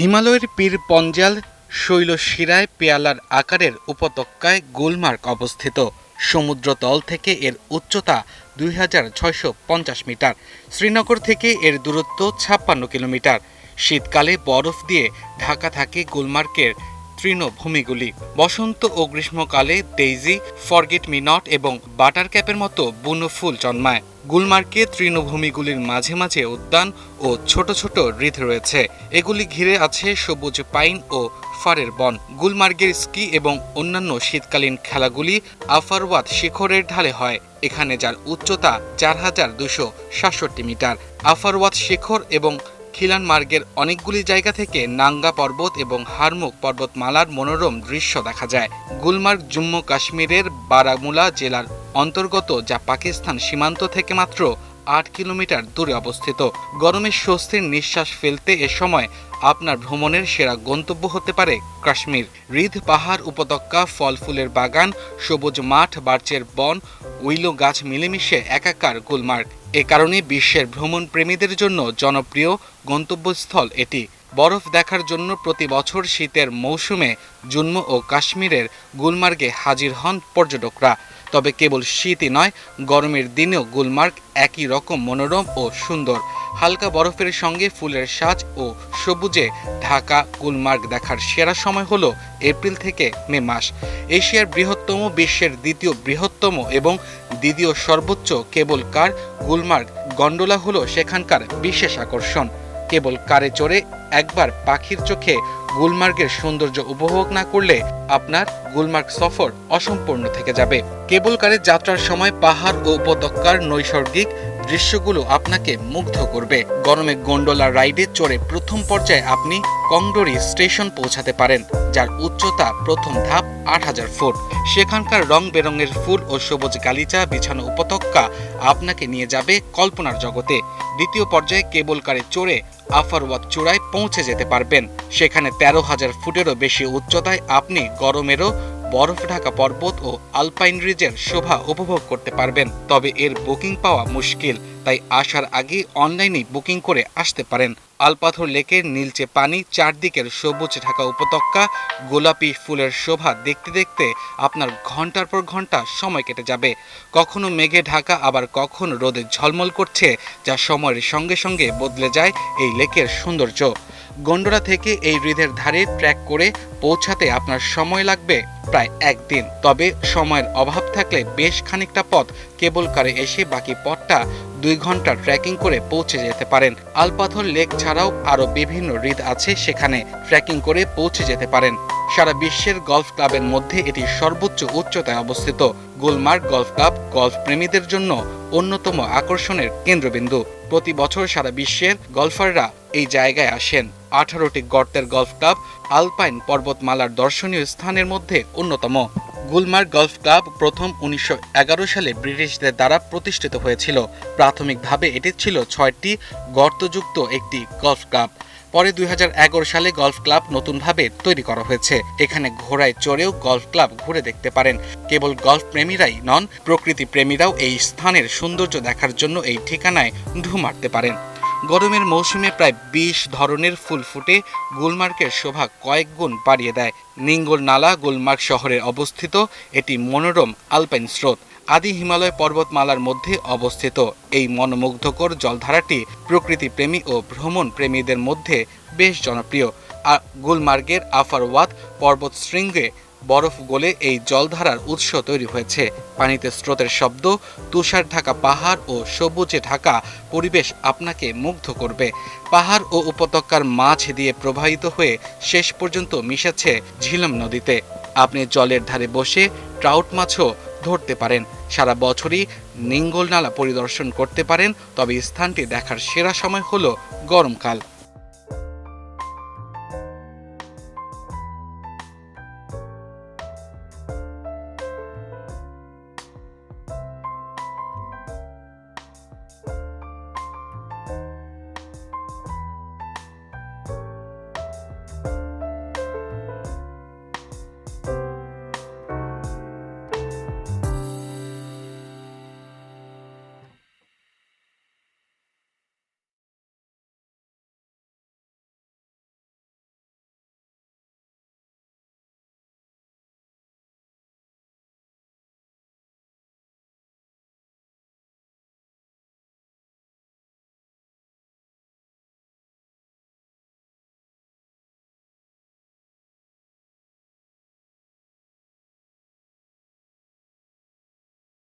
হিমালয়ের পীর পঞ্জাল শৈলশিরায় পেয়ালার আকারের উপত্যকায় গুলমার্গ অবস্থিত। সমুদ্রতল থেকে এর উচ্চতা দুই হাজার ছয়শো পঞ্চাশ মিটার, শ্রীনগর থেকে এর দূরত্ব ছাপ্পান্ন কিলোমিটার। শীতকালে বরফ দিয়ে ঢাকা থাকে গুলমার্গের তৃণভূমিগুলি। বসন্ত ও গ্রীষ্মকালে ডেইজি ফরগেট মি নট এবং বাটার ক্যাপের মতো বুনো ফুল জন্মায়। গুলমার্গে তৃণভূমিগুলির মাঝে মাঝে উদ্যান ও ছোট ছোট হ্রদ রয়েছে। এগুলি ঘিরে আছে সবুজ পাইন ও ফারের বন। গুলমার্গের স্কি এবং অন্যান্য শীতকালীন খেলাগুলি আফারওয়াত শিখরের ঢালে হয়। এখানে যার উচ্চতা চার হাজার দুশো সাতষট্টি মিটার। আফারওয়াত শিখর এবং খিলান মার্গের অনেকগুলি জায়গা থেকে নাঙ্গা পর্বত এবং হারমুক পর্বতমালার মনোরম দৃশ্য দেখা যায়। গুলমার্গ জম্মু কাশ্মীরের বারামুলা জেলার অন্তর্গত, যা পাকিস্তান সীমান্ত থেকে মাত্র আট কিলোমিটার দূরে অবস্থিত। গরমে স্বস্তির নিঃশ্বাস ফেলতে এ সময় আপনার ভ্রমণের সেরা গন্তব্য হতে পারে কাশ্মীর। হৃদ পাহাড় উপত্যকা, ফল ফুলের বাগান, সবুজ মাঠ, বার্চের বন, উইলো গাছ মিলেমিশে একাকার গুলমার্গ। এ কারণে বিশ্বের ভ্রমণ প্রেমীদের জন্য জনপ্রিয় গন্তব্যস্থল এটি। বরফ দেখার জন্য প্রতি বছর শীতের মৌসুমে জম্মু ও কাশ্মীরের গুলমার্গে হাজির হন পর্যটকরা। তবে কেবল শীতই নয়, গরমের দিনেও গুলমার্গ একই রকম মনোরম ও সুন্দর। হালকা বরফের সঙ্গে ফুলের সাজ ও সবুজে ঢাকা গুলমার্গ দেখার সেরা সময় হল এপ্রিল থেকে মে মাস। এশিয়ার বৃহত্তম বিশ্বের দ্বিতীয় বৃহত্তম এবং দ্বিতীয় সর্বোচ্চ কেবল কার গুলমার্গ গন্ডোলা হলো সেখানকার বিশেষ আকর্ষণ। কেবল কারে চড়ে একবার পাখির চোখে গুলমার্গের সৌন্দর্য উপভোগ না করলে আপনার গুলমার্গ সফর অসম্পূর্ণ থেকে যাবে। কেবল কারে যাত্রার সময় পাহাড় ও উপত্যকার নৈসর্গিক দৃশ্যগুলো আপনাকে মুগ্ধ করবে। গরমে গন্ডোলা রাইডে চড়ে প্রথম পর্যায়ে আপনি কংডোরি স্টেশন পৌঁছাতে পারেন, যার উচ্চতা প্রথম ধাপ আট হাজার ফুট। সেখানকার রং বেরঙের ফুল ও সবুজ গালিচা, বিছানো উপত্যকা আপনাকে নিয়ে যাবে কল্পনার জগতে। দ্বিতীয় পর্যায়ে কেবল কারে চড়ে আফারওয়াত চূড়ায় পৌঁছে যেতে পারবেন। সেখানে তেরো হাজার ফুটেরও বেশি উচ্চতায় আপনি গরমেরও বরফ ঢাকা পর্বত ও আলপাইন রিজের শোভা উপভোগ করতে পারবেন। তবে এর বুকিং পাওয়া মুশকিল, তাই আসার আগে অনলাইনে বুকিং করে আসতে পারেন। আলপাথর লেকের নীলচে পানি, চারদিকের সবুজ ঢাকা উপত্যকা, গোলাপি ফুলের শোভা দেখতে দেখতে আপনার ঘণ্টার পর ঘণ্টা সময় কেটে যাবে। কখনো মেঘে ঢাকা, আবার কখনো রোদে ঝলমল করছে, যা সময়ের সঙ্গে সঙ্গে বদলে যায় এই লেকের সৌন্দর্য। গন্ডোরা থেকে এই হ্রদের ধারে ট্র্যাক করে পৌঁছাতে আপনার সময় লাগবে প্রায় একদিন। তবে সময়ের অভাব থাকলে বেশ খানিকটা পথ কেবল কারে এসে বাকি পথটা দুই ঘণ্টা ট্রেকিং করে পৌঁছে যেতে পারেন। আলপাথর লেক ছাড়াও আরও বিভিন্ন হ্রদ আছে সেখানে ট্রেকিং করে পৌঁছে যেতে পারেন। সারা বিশ্বের গলফ ক্লাবের মধ্যে এটি সর্বোচ্চ উচ্চতায় অবস্থিত। গুলমার্গ গলফ ক্লাব গলফ প্রেমীদের জন্য অন্যতম আকর্ষণের কেন্দ্রবিন্দু। প্রতি বছর সারা বিশ্বের গলফাররা এই জায়গায় আসেন। আঠারোটি গর্তের গলফ ক্লাব, আলপাইন পর্বতমালার দর্শনীয় স্থানের মধ্যে অন্যতম। গুলমার্গ গলফ ক্লাব প্রথম উনিশশো এগারো সালে ব্রিটিশদের দ্বারা প্রতিষ্ঠিত হয়েছিল। প্রাথমিকভাবে এটি ছিল ছয়টি গর্তযুক্ত একটি গলফ ক্লাব। পরে দুই হাজার এগারো সালে গলফ ক্লাব নতুনভাবে তৈরি করা হয়েছে। এখানে ঘোড়ায় চড়েও গলফ ক্লাব ঘুরে দেখতে পারেন। কেবল গলফ প্রেমীরাই নন, প্রকৃতি প্রেমীরাও এই স্থানের সৌন্দর্য দেখার জন্য এই ঠিকানায় ঢু মারতে পারেন। গরমের মৌসুমে প্রায় বিশ ধরনের ফুল ফুটে গুলমার্গের শোভা কয়েক গুণ বাড়িয়ে দেয়। নিঙ্গল নালা গুলমার্গ শহরে অবস্থিত এটি মনোরম আলপাইন স্রোত। আদি হিমালয় পর্বতমালার মধ্যে অবস্থিত। এই মনোমুগ্ধকর জলধারাটি প্রকৃতি প্রেমী ও ভ্রমণ প্রেমীদের মধ্যে বেশ জনপ্রিয়। আর গুলমার্গের আফারওয়াত পর্বত শৃঙ্গে বরফ গলে এই জলধারার উৎস তৈরি হয়েছে। পানিতে স্রোতের শব্দ, তুষার ঢাকা পাহাড় ও সবুজে ঢাকা পরিবেশ আপনাকে মুগ্ধ করবে। পাহাড় ও উপত্যকার মাছ দিয়ে প্রবাহিত হয়ে শেষ পর্যন্ত মিশেছে ঝিলম নদীতে। আপনি জলের ধারে বসে ট্রাউট মাছও ধরতে পারেন। সারা বছরই নিঙ্গল নালা পরিদর্শন করতে পারেন, তবে স্থানটি দেখার সেরা সময় হলো গরমকাল।